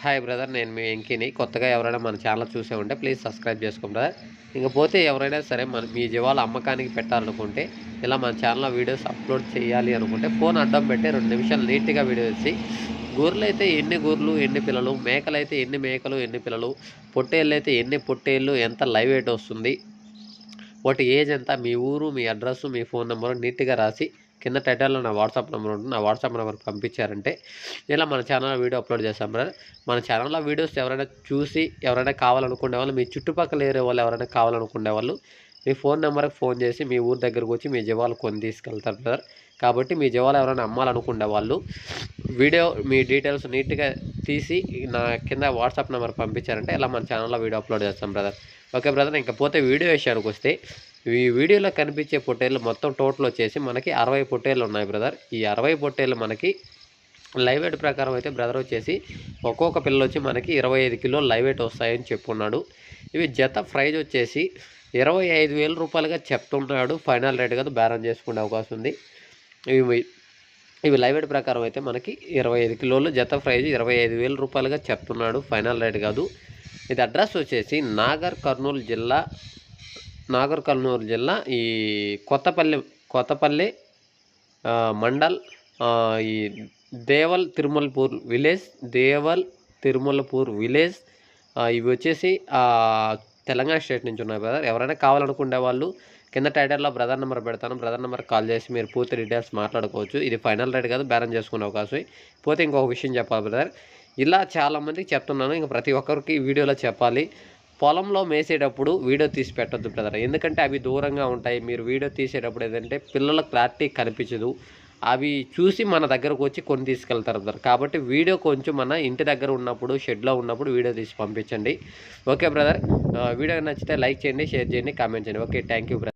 Hi brother నేను మీ వెంకీని. కొత్తగా ఎవరైనా మన ఛానల్ చూసే ఉంటే ప్లీజ్ సబ్స్క్రైబ్ చేసుకోండి బ్రదర్. ఇంకపోతే ఎవరైనా సరే మన మీ జీవాలు అమ్మకానికి పెట్టాలనుకుంటే ఇలా మన ఛానల్లో వీడియోస్ అప్లోడ్ చేయాలి అనుకుంటే ఫోన్ అడ్డం పెట్టి రెండు నిమిషాలు నీట్గా వీడియో వచ్చి గూర్లు అయితే ఎన్ని గూర్లు ఎన్ని పిల్లలు మేకలు అయితే ఎన్ని మేకలు ఎన్ని పిల్లలు పొట్టేళ్ళు అయితే ఎన్ని పొట్టేళ్ళు ఎంత లైవ్ వెయిట్ వస్తుంది వాటి ఏజ్ ఎంత మీ ఊరు మీ అడ్రస్ మీ ఫోన్ నెంబర్ నీట్గా రాసి కింద టైటిల్లో నా వాట్సాప్ నెంబర్ ఉంటుంది. నా వాట్సాప్ నెంబర్ పంపించారంటే ఇలా మన ఛానల్లో వీడియో అప్లోడ్ చేస్తాం బ్రదర్. మన ఛానల్లో వీడియోస్ ఎవరైనా చూసి ఎవరైనా కావాలనుకునే వాళ్ళు మీ చుట్టుపక్కల ఏరే వాళ్ళు ఎవరైనా కావాలనుకునే వాళ్ళు మీ ఫోన్ నెంబర్కి ఫోన్ చేసి మీ ఊరు దగ్గరకు వచ్చి మీ జవాలు కొని తీసుకెళ్తారు బ్రదర్. కాబట్టి మీ జవాలు ఎవరైనా అమ్మాలనుకునే వాళ్ళు వీడియో మీ డీటెయిల్స్ నీట్గా తీసి నా కింద వాట్సాప్ నెంబర్ పంపించారంటే ఇలా మన ఛానల్లో వీడియో అప్లోడ్ చేస్తాం బ్రదర్. ఓకే బ్రదర్ ఇంకపోతే వీడియో విషయానికి వస్తే ఈ వీడియోలో కనిపించే పొట్టేళ్ళు మొత్తం టోటల్ వచ్చేసి మనకి అరవై పొట్టేళ్ళు ఉన్నాయి బ్రదర్ ఈ అరవై పొట్టేళ్ళు మనకి లైవ్ వెయిట్ ప్రకారం అయితే బ్రదర్ వచ్చేసి ఒక్కొక్క పిల్లలు వచ్చి మనకి ఇరవై ఐదు కిలో లైవ్ వెయిట్ వస్తాయని చెప్పున్నాడు. ఇవి జత ప్రైజ్ వచ్చేసి ఇరవై ఐదు వేల రూపాయలుగా చెప్తున్నాడు ఫైనల్ రేట్ కదా బేరం చేసుకునే అవకాశం ఉంది. ఇవి ఇవి లైవ్ వెయిట్ ప్రకారం అయితే మనకి ఇరవై ఐదు కిలోలు జత ప్రైజ్ ఇరవై ఐదు వేల రూపాయలుగా చెప్తున్నాడు. ఫైనల్ రేట్ కాదు. ఇది అడ్రస్ వచ్చేసి నాగర్ కర్నూలు జిల్లా నాగర్ కర్నూలు జిల్లా ఈ కొత్తపల్లి కొత్తపల్లి మండల్ ఈ దేవల్ తిరుమలపూర్ విలేజ్ దేవల్ తిరుమలపూర్ విలేజ్ ఇవి వచ్చేసి తెలంగాణ స్టేట్ నుంచి ఉన్నాయి బ్రదర్ ఎవరైనా కావాలనుకునే వాళ్ళు కింద టైటిల్లో బ్రదర్ నెంబర్ పెడతాను. బ్రదర్ నెంబర్ కాల్ చేసి మీరు పూర్తి డీటెయిల్స్ మాట్లాడుకోవచ్చు. ఇది ఫైనల్ రేట్ కాదు బేరం చేసుకునే అవకాశం. పోతే ఇంకొక విషయం చెప్పాలి బ్రదర్ ఇలా చాలామందికి చెప్తున్నాను. ఇంకా ప్రతి ఒక్కరికి ఈ వీడియోలో చెప్పాలి. పొలంలో మేసేటప్పుడు వీడియో తీసి పెట్టద్దు బ్రదర్. ఎందుకంటే అవి దూరంగా ఉంటాయి. మీరు వీడియో తీసేటప్పుడు ఏంటంటే పిల్లల క్లారిటీ కనిపించదు. అవి చూసి మన దగ్గరకు వచ్చి కొని తీసుకెళ్తారు బ్రదర్. కాబట్టి వీడియో కొంచెం మన ఇంటి దగ్గర ఉన్నప్పుడు షెడ్లో ఉన్నప్పుడు వీడియో తీసి పంపించండి. Okay brother. వీడియో నచ్చితే లైక్ చేయండి షేర్ చేయండి కామెంట్ చేయండి. Okay thank you brother.